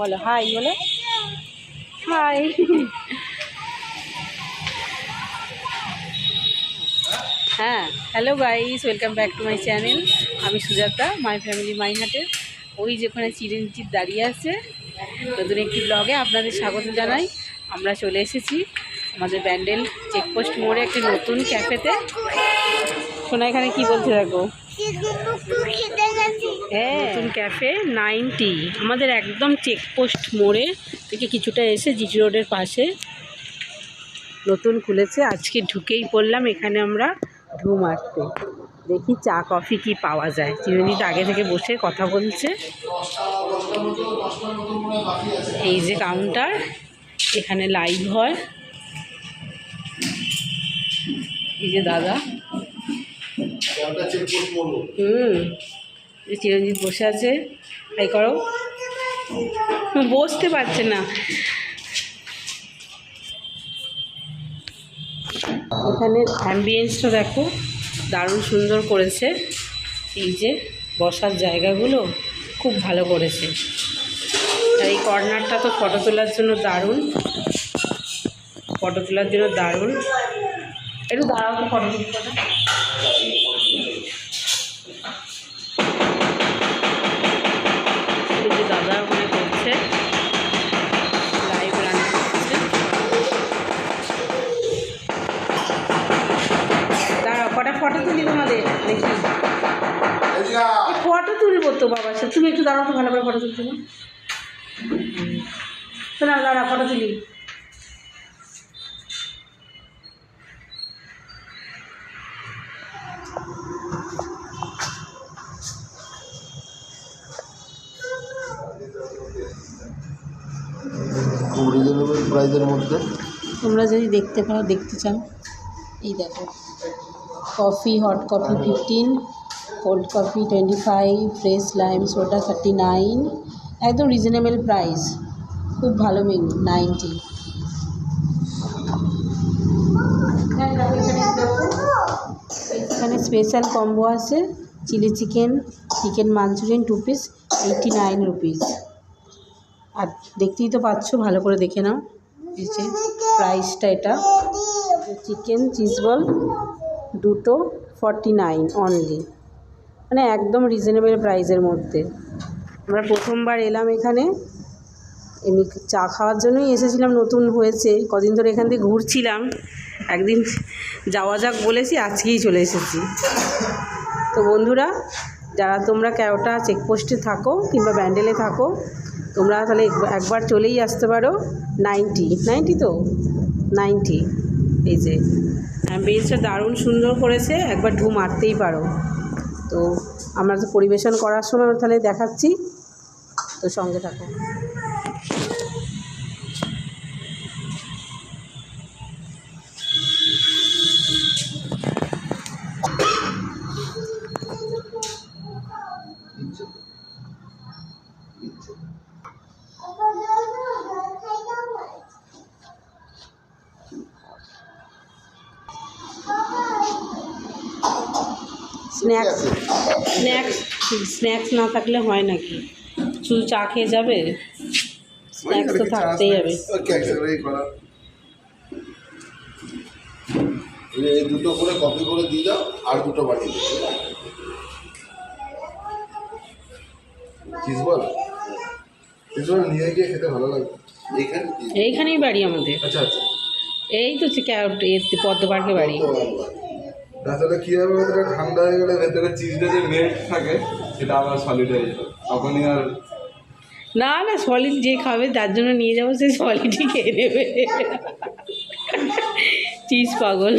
বলো, হাই বলো, হাই। হ্যাঁ hello guys, welcome back to my channel. আমি সুজাতা, মাই ফ্যামিলি, মাই হাটের ওই যেখানে চিরঞ্জিত দাঁড়িয়ে আছে। নতুন একটি ব্লগে আপনাদের স্বাগত জানাই। আমরা চলে এসেছি আমাদের ব্যান্ডেল চেকপোস্ট মোড়ে, একটি নতুন ক্যাফেতে। শোনা, এখানে কি বলছে দেখো হ্যাঁ নতুন ক্যাফে নাইনটি। আমাদের একদম চেকপোস্ট মোড়ে থেকে কিছুটা এসে জিটি রোডের পাশে নতুন খুলেছে। আজকে ঢুকেই পড়লাম এখানে আমরা ঢু মারতে। দেখি চা কফি কি পাওয়া যায়। চিরঞ্জিত আগে থেকে বসে কথা বলছে। এই যে কাউন্টার এখানে লাইভ হয়। এই যে দাদা। হুম। চিরঞ্জিত বসে আছে। তাই করো। বসতে পারছে না। এখানে অ্যাম্বিয়েন্সটা দেখো, দারুণ সুন্দর করেছে। এই যে বসার জায়গাগুলো খুব ভালো করেছে। আর এই কর্নারটা তো ফটো তোলার জন্য দারুণ। ফটো তোলার জন্য দারুণ। একটু দাঁড়াও ফটো তুলতে ফটো তুলি তোমাদের দেখি। ফটো তুলবো তো বাবা সে তুমি একটু দাঁড়াও তো ভালো করে ফটো তুলছো না? শোনা দাঁড়া ফটো তুলি। মধ্যে? তোমরা যদি দেখতে পাও দেখতে চাও। এই দেখো। Coffee hot coffee fifteen cold coffee twenty five fresh lime soda thirty nine একদম রিজনেবল প্রাইস খুব ভালো মেনু নাইনটি এখানে স্পেশাল কম্বো আছে chilli chicken chicken manchurian two piece eighty nine rupees আর দেখতেই তো পাচ্ছ, ভালো করে দেখে নাও। প্রাইসটা এটা। চিকেন চিজ বল দুটো ফর্টি নাইন অনলি মানে একদম রিজনেবল প্রাইসের মধ্যে। আমরা প্রথমবার এলাম এখানে। এমনি চা খাওয়ার জন্যই এসেছিলাম, নতুন হয়েছে। কদিন ধরে এখান থেকে ঘুরছিলাম। একদিন যাওয়া যাক বলেছি, আজকেই চলে এসেছি। তো বন্ধুরা, যারা তোমরা ক্যাওটা চেকপোস্টে থাকো কিংবা ব্যান্ডেলে থাকো, তোমরা তাহলে এক- একবার চলেই আসতে পারো। নাইনটি নাইনটি তো? নাইনটি এই যে। অ্যাম্বিয়েন্সটা দারুণ সুন্দর করেছে, একবার ঢু মারতেই পারো। তো আমরা তো পরিবেশন করার সময় তাহলে দেখাচ্ছি। তো সঙ্গে থাকো। স্ন্যাক্স স্ন্যাক্স স্ন্যাক্স না থাকলে হয় নাকি? শুধু চা খেয়ে যাবে? স্ন্যাক্স তো থাকতেই হবে। দুটো করে কপি করে দিয়ে দাও আর দুটো বানিয়ে চিজ বল চিজ বল নিয়ে গিয়ে খেতে ভালো লাগবে এইখানে এইখানেই বাড়ি আমাদের। আচ্ছা আচ্ছা। এই তো পদ্ম পার্কে বাড়ি। তাছাড়া কি হবে ওটা ঠান্ডা হয়ে গেলে ভেতরে চিজটা যে মেল্ট থাকে, সেটা আবার সলিড হয়ে যাবে তখনই আর না না সলিড যে খাবে, তার জন্য নিয়ে যাব, সে সলিডই খেয়ে নেবে। চিজ পাগল।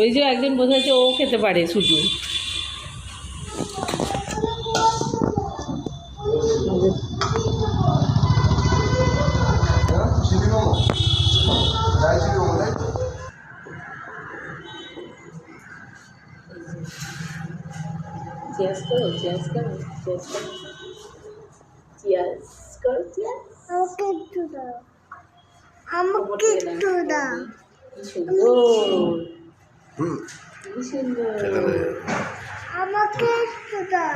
ওই যে একজন বসে আছে, ও খেতে পারে শুধু। চেয়ার্স করো চেয়ার্স করো চেয়ার্স করো চেয়ার্স করো চেয়ার্স আমাকে একটু দাও আমাকে একটু দাও সুন্দর কি সুন্দর আমাকে খেতে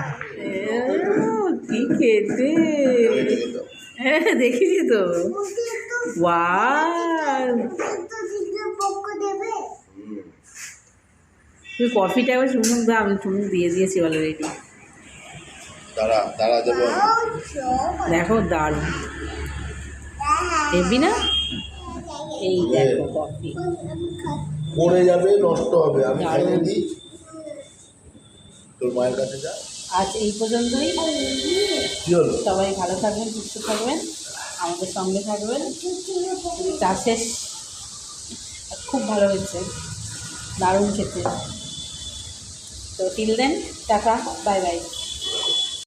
এও, কি খেতে হ্যাঁ দেখিছি তো ওয়া পক্ষ দেবে তুই কফিটা এবার চুমুক দাও আমি চুমুক দিয়ে দিয়েছি অলরেডি দাঁড়া দাঁড়া দেবো দেখো দারুণ। দেখবি না? এই দেখো কফি পড়ে যাবে নষ্ট হবে। আমি খাইয়ে দিই তোর মায়ের কাছে যা। আজ এই পর্যন্তই। সবাই ভালো থাকবেন সুস্থ থাকবেন। আমাদের সঙ্গে থাকবেন। চা শেষ। খুব ভালো হয়েছে। দারুণ খেতে। তো till then tata bye bye